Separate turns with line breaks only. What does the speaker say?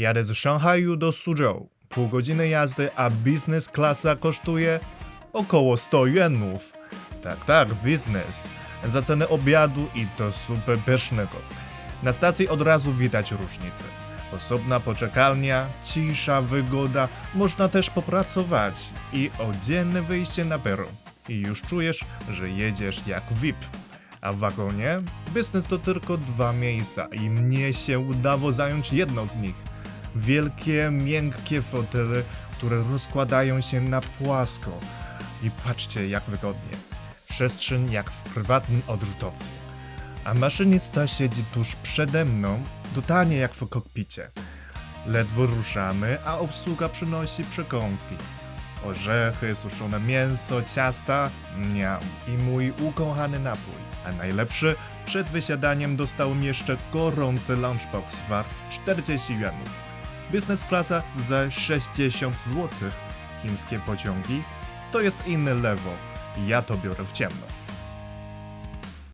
Jadę z Szanghaju do Suzhou. Pół godziny jazdy, a biznes klasa kosztuje około 100 jenów. Tak, tak, biznes. Za cenę obiadu i to super pysznego. Na stacji od razu widać różnicę. Osobna poczekalnia, cisza, wygoda, można też popracować i oddzielne wyjście na peron. I już czujesz, że jedziesz jak VIP. A w wagonie biznes to tylko dwa miejsca i mnie się udało zająć jedno z nich. Wielkie, miękkie fotele, które rozkładają się na płasko. I patrzcie jak wygodnie. Przestrzeń jak w prywatnym odrzutowcu. A maszynista siedzi tuż przede mną, totalnie jak w kokpicie. Ledwo ruszamy, a obsługa przynosi przekąski. Orzechy, suszone mięso, ciasta, miam i mój ukochany napój. A najlepszy, przed wysiadaniem dostałem jeszcze gorący lunchbox wart 40 jenów. Business klasa za 60 zł. Chińskie pociągi to jest inny level. Ja to biorę w ciemno.